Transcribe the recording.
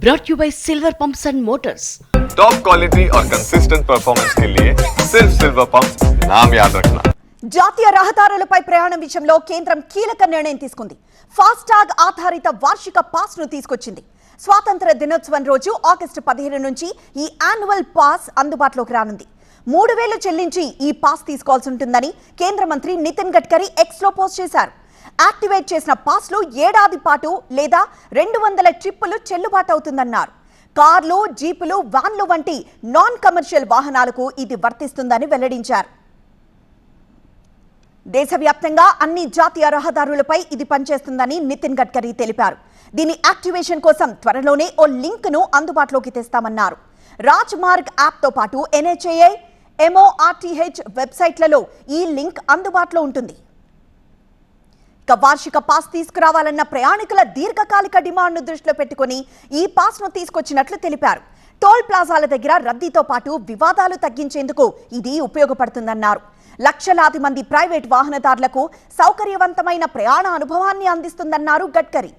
brought you by Silver Pumps and Motors. Top quality और consistent performance के लिए सिर्फ सिल्वर पंप नाम याद रखना జాతీయ రహదారులపై ప్రయాణం విషయంలో కేంద్రం కీలక నిర్ణయం తీసుకుంది ఫాస్టాగ్ ఆధారిత వార్షిక పాస్ ను తీసుకొచ్చింది స్వాతంత్ర దినోత్సవం రోజు ఆగస్టు పదిహేను నుంచి ఈ యాన్యువల్ పాస్ అందుబాటులోకి రానుంది మూడు వేలు చెల్లించి ఈ పాస్ తీసుకోవాల్సి ఉంటుందని కేంద్ర మంత్రి నితిన్ గడ్కరీ ఎక్స్ లో పోస్ట్ చేశారు యాక్టివేట్ చేసిన పాస్లు ఏడాది పాటు లేదా రెండు వందల ట్రిప్పులు చెల్లుబాటు అవుతుందన్నారు కార్లు జీపులు వ్యాన్లు వంటి నాన్ కమర్షియల్ వాహనాలకు ఇది వర్తిస్తుందని వెల్లడించారు. దేశవ్యాప్తంగా అన్ని జాతీయ రహదారులపై ఇది పనిచేస్తుందని నితిన్ గడ్కరీ తెలిపారు. దీని యాక్టివేషన్ కోసం త్వరలోనే ఓ లింక్ను అందుబాటులోకి తెస్తామన్నారు. రాజ్మార్గ్ యాప్తో పాటు ఎన్హెచ్ఏఐ ఎంఓఆర్టీహెచ్ వెబ్సైట్లలో ఈ లింక్ అందుబాటులో ఉంటుంది. ఇక వార్షిక పాస్ తీసుకురావాలన్న ప్రయాణికుల దీర్ఘకాలిక డిమాండ్ను దృష్టిలో పెట్టుకుని ఈ పాస్ను తీసుకొచ్చినట్లు తెలిపారు. టోల్ ప్లాజాల దగ్గర రద్దీతో పాటు వివాదాలు తగ్గించేందుకు ఇది ఉపయోగపడుతుందన్నారు. లక్షలాది మంది ప్రైవేట్ వాహనదారులకు సౌకర్యవంతమైన ప్రయాణ అనుభవాన్ని అందిస్తుందన్నారు గడ్కరీ.